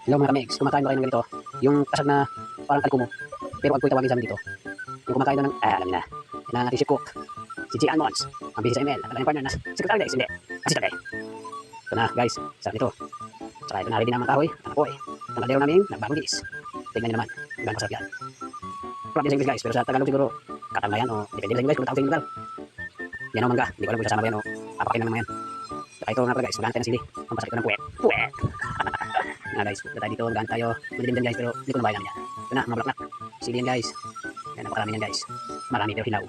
Hello mga kamigs, kumakain ba kayo ng ganito? Yung kasag na parang kalkumo. Pero agko'y tawagin sa amin dito. Yung kumakain na ng, ah, alam na. Ang ating chef cook. Si G. Almons. Ang busy sa email. Ang kanyang partner na secretary guys. Hindi. Assistant guy. Ito na guys. Sarap nito. Saka ito na ready na ang mga kahoy. Ang apoy. Ang kaldero namin. Nagbagong gis. Tignan nyo naman. Gano'ng kasarap yan. Din sa English guys. Pero sa Tagalog siguro katangayan o depende sa English kung tawag sa lugar. Yan ang mangga. Hindi ko alam kung sasama ba yan o papakin lang naman yan. Saka ito nga pala guys. Maganda tayo ng sili. Pampasakit ko ng puwet. Puwet! Nga guys. Punta tayo dito. Maganda tayo. Madilim din guys. Pero hindi ko na bayan namin yan. Ito na. Mga bulaklak. Sili yan guys. Yan. Napakarami yan guys. Marami pero hilaw.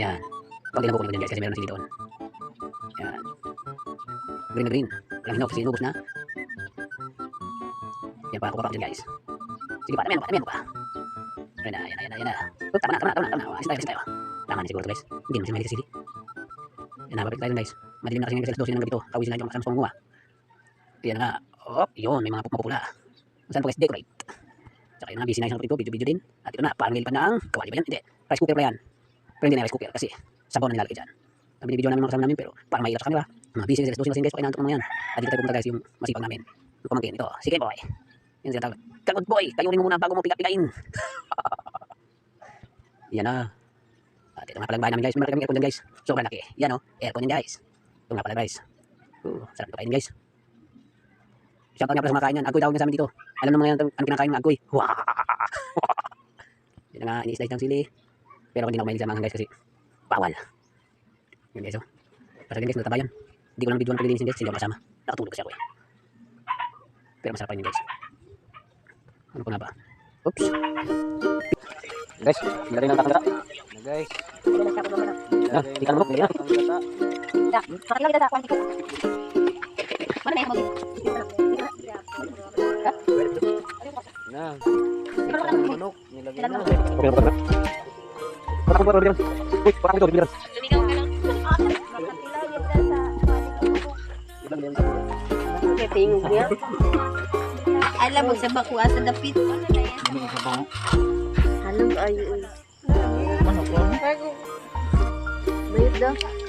Yan. Pag din ang kukunin ko dyan guys. Kasi meron ng sili doon. Yan. Green na green. Walang hinog kasi inubos na. Yan pa. Kukuha pa dyan guys. Sige pa. Damihan mo pa. Damihan mo pa. Ayan na. Ayan na. Ayan na. Na. Oh, tama na. Tama na. Tama na. Tama na. Asin tayo. Asin tayo. Tama na siguro guys. Hindi naman siya mahilig sa sili. Yan na. Babalik tayo dun guys. Madilim na kasi ngayon kasi alas 12 na ng gabi to. Kawisin na yung kasama sa panguha. Yan na nga. Oh, yun. May mga mapupula. Saan po guys? Decorate. Tsaka yun na. Busy na isang ito. Video-video din. At ito na. Parang nilipad na ang kawali ba yan? Hindi. Rice cooker pa yan. Pero hindi na rice cooker kasi sabaw na nilalagay dyan. Ang binibideo namin mga kasama namin pero parang mahirap sa kanila. Mga busy sila. Dos sila guys. Okay, nantok naman yan. At dito tayo pumunta guys yung masipag namin. Yung pamangkin. Ito. Si Ken Boy. Yan sila tawag. Kagod boy. Kayo rin muna bago mo piga-pigain. yan na. At ito nga palang bahay namin guys. Malaki kami aircon dyan guys. Sobrang laki. Yan o. Aircon yan guys. Ito nga pala guys. Uh, sarap ito kainin guys. Shoutout nga pala sa mga kain yan. Agoy tawag nga sa amin dito. Alam naman ngayon ang kinakain ng agoy. Yan na nga. Ini-slice ng sili. Pero hindi na ako mahilig sa mga guys kasi bawal. Yun guys oh. Para guys, nataba yan. Hindi ko lang video ng paglilisin guys, hindi ako kasama. Nakatulog kasi ako eh. Pero masarap pa yun guys. Ano pa nga ba? Oops. Guys, nilagay ng takang Na guys. Ah, di ka na buk, Ang gata. Pakilala kita sa kwan ko. Mana Na. Ang manok. Nilagay na. Ko ito, bibilan. Lumigaw ka lang. Okay, tingog niya. Alam mo sa bakuha sa dapit. Alam ayo. Manok lang. Bayad daw. What?